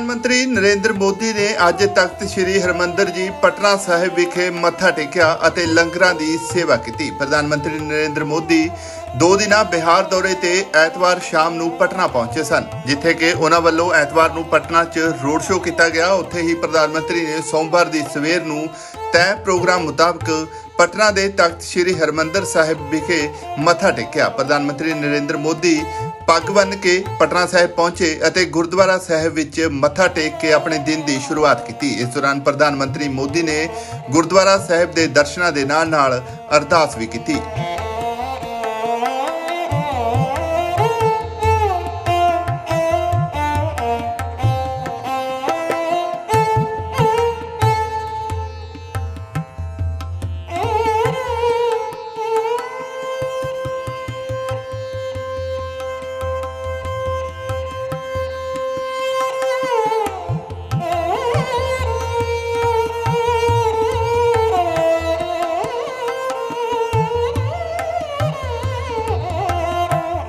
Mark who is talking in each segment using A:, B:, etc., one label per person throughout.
A: ਪ੍ਰਧਾਨ ਮੰਤਰੀ ਨਰਿੰਦਰ ਮੋਦੀ ਨੇ ਅੱਜ ਤਖਤ ਸ੍ਰੀ ਹਰਮੰਦਰ ਜੀ ਪਟਨਾ ਸਾਹਿਬ ਵਿਖੇ ਮੱਥਾ ਟੇਕਿਆ ਅਤੇ ਲੰਗਰਾਂ ਦੀ ਸੇਵਾ ਕੀਤੀ। ਪ੍ਰਧਾਨ ਮੰਤਰੀ ਨਰਿੰਦਰ ਮੋਦੀ ਦੋ ਦਿਨਾਂ ਬਿਹਾਰ ਦੌਰੇ ਤੇ ਐਤਵਾਰ ਸ਼ਾਮ ਨੂੰ ਪਟਨਾ ਪਹੁੰਚੇ ਸਨ, ਜਿੱਥੇ ਕਿ ਉਹਨਾਂ ਵੱਲੋਂ ਐਤਵਾਰ ਨੂੰ ਪਟਨਾ 'ਚ ਰੋਡ ਸ਼ੋਅ ਕੀਤਾ ਗਿਆ। ਉੱਥੇ ਹੀ ਪ੍ਰਧਾਨ ਮੰਤਰੀ ਨੇ ਸੋਮਵਾਰ ਦੀ ਸਵੇਰ ਨੂੰ ਤੈਅ ਪ੍ਰੋਗਰਾਮ ਮੁਤਾਬਕ ਪਟਨਾ ਦੇ ਤਖਤ ਸ੍ਰੀ ਹਰਮੰਦਰ ਸਾਹਿਬ ਵਿਖੇ ਮੱਥਾ ਟੇਕਿਆ। ਪ੍ਰਧਾਨ ਮੰਤਰੀ ਨਰਿੰਦਰ ਮੋਦੀ ਪੱਗ ਬੰਨ੍ਹ ਕੇ ਪਟਨਾ ਸਾਹਿਬ ਪਹੁੰਚੇ ਅਤੇ ਗੁਰਦੁਆਰਾ ਸਾਹਿਬ ਵਿੱਚ ਮੱਥਾ ਟੇਕ ਕੇ ਆਪਣੇ ਦਿਨ ਦੀ ਸ਼ੁਰੂਆਤ ਕੀਤੀ। ਇਸ ਦੌਰਾਨ ਪ੍ਰਧਾਨ ਮੰਤਰੀ ਮੋਦੀ ਨੇ ਗੁਰਦੁਆਰਾ ਸਾਹਿਬ ਦੇ ਦਰਸ਼ਨਾਂ ਦੇ ਨਾਲ-ਨਾਲ ਅਰਦਾਸ ਵੀ ਕੀਤੀ।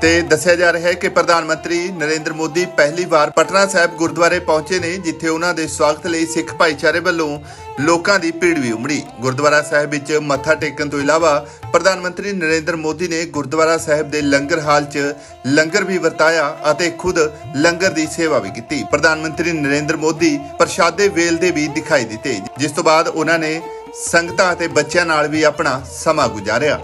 A: ਤੇ ਦੱਸਿਆ ਜਾ ਰਿਹਾ ਹੈ ਕਿ ਪ੍ਰਧਾਨ ਮੰਤਰੀ ਨਰਿੰਦਰ ਮੋਦੀ ਪਹਿਲੀ ਵਾਰ ਪਟਨਾ ਸਾਹਿਬ ਗੁਰਦੁਆਰੇ ਪਹੁੰਚੇ ਨੇ, ਜਿੱਥੇ ਉਹਨਾਂ ਦੇ ਸਵਾਗਤ ਲਈ ਸਿੱਖ ਭਾਈਚਾਰੇ ਵੱਲੋਂ ਲੋਕਾਂ ਦੀ ਭੀੜ ਵੀ ਉਮੜੀ। ਗੁਰਦੁਆਰਾ ਸਾਹਿਬ ਵਿੱਚ ਮੱਥਾ ਟੇਕਣ ਤੋਂ ਇਲਾਵਾ ਪ੍ਰਧਾਨ ਮੰਤਰੀ ਨਰਿੰਦਰ ਮੋਦੀ ਨੇ ਗੁਰਦੁਆਰਾ ਸਾਹਿਬ ਦੇ ਲੰਗਰ ਹਾਲ 'ਚ ਲੰਗਰ ਵੀ ਵਰਤਾਇਆ ਅਤੇ ਖੁਦ ਲੰਗਰ ਦੀ ਸੇਵਾ ਵੀ ਕੀਤੀ। ਪ੍ਰਧਾਨ ਮੰਤਰੀ ਨਰਿੰਦਰ ਮੋਦੀ ਪ੍ਰਸ਼ਾਦੇ ਵੇਲਦੇ ਵੀ ਦਿਖਾਈ ਦਿੱਤੇ, ਜਿਸ ਤੋਂ ਬਾਅਦ ਉਹਨਾਂ ਨੇ ਸੰਗਤਾਂ ਅਤੇ ਬੱਚਿਆਂ ਨਾਲ ਵੀ ਆਪਣਾ ਸਮਾਂ ਗੁਜ਼ਾਰਿਆ।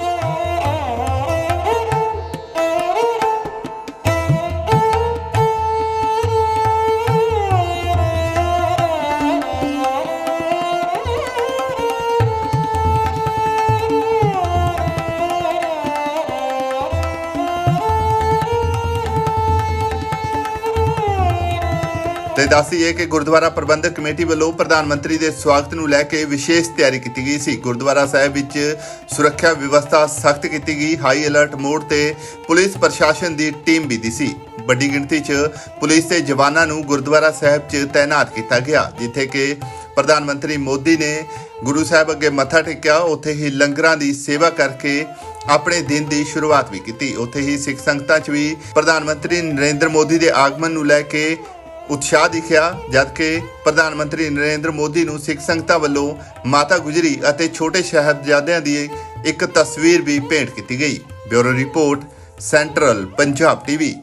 A: ਤੇ ਦੱਸੀਏ ਕਿ ਗੁਰਦੁਆਰਾ ਪ੍ਰਬੰਧਕ ਕਮੇਟੀ ਵੱਲੋਂ ਪ੍ਰਧਾਨ ਮੰਤਰੀ ਦੇ ਸਵਾਗਤ ਨੂੰ ਲੈ ਕੇ ਵਿਸ਼ੇਸ਼ ਤਿਆਰੀ ਕੀਤੀ ਗਈ ਸੀ। ਗੁਰਦੁਆਰਾ ਸਾਹਿਬ ਵਿੱਚ ਸੁਰੱਖਿਆ ਵਿਵਸਥਾ ਸਖਤ ਕੀਤੀ ਗਈ। ਹਾਈ ਅਲਰਟ ਮੋਡ ਤੇ ਪੁਲਿਸ ਪ੍ਰਸ਼ਾਸਨ ਦੀ ਟੀਮ ਵੀ ਦੀ ਸੀ। ਵੱਡੀ ਗਿਣਤੀ 'ਚ ਪੁਲਿਸ ਤੇ ਜਵਾਨਾਂ ਨੂੰ ਗੁਰਦੁਆਰਾ ਸਾਹਿਬ 'ਚ ਤਾਇਨਾਤ ਕੀਤਾ ਗਿਆ, ਜਿੱਥੇ ਕਿ ਪ੍ਰਧਾਨ ਮੰਤਰੀ ਮੋਦੀ ਨੇ ਗੁਰੂ ਸਾਹਿਬ ਅੱਗੇ ਮੱਥਾ ਟੇਕਿਆ। ਉੱਥੇ ਹੀ ਲੰਗਰਾਂ ਦੀ ਸੇਵਾ ਕਰਕੇ ਆਪਣੇ ਦਿਨ ਦੀ ਸ਼ੁਰੂਆਤ ਵੀ ਕੀਤੀ। ਉੱਥੇ ਹੀ ਸਿੱਖ ਸੰਗਤਾਂ 'ਚ ਵੀ ਪ੍ਰਧਾਨ ਮੰਤਰੀ ਨਰਿੰਦਰ ਮੋਦੀ ਦੇ ਆਗਮਨ ਨੂੰ ਲੈ ਕੇ ਉਤਸ਼ਾਹ ਦਿਖਿਆ, ਜਦਕਿ ਪ੍ਰਧਾਨ ਮੰਤਰੀ ਨਰਿੰਦਰ ਮੋਦੀ ਨੂੰ ਸਿੱਖ ਸੰਗਤਾਂ ਵੱਲੋਂ ਮਾਤਾ ਗੁਜਰੀ ਅਤੇ ਛੋਟੇ ਸ਼ਹਿਬਜ਼ਾਦਿਆਂ ਦੀ ਇੱਕ ਤਸਵੀਰ ਵੀ ਭੇਂਟ ਕੀਤੀ ਗਈ। Bureau report, central Punjab TV.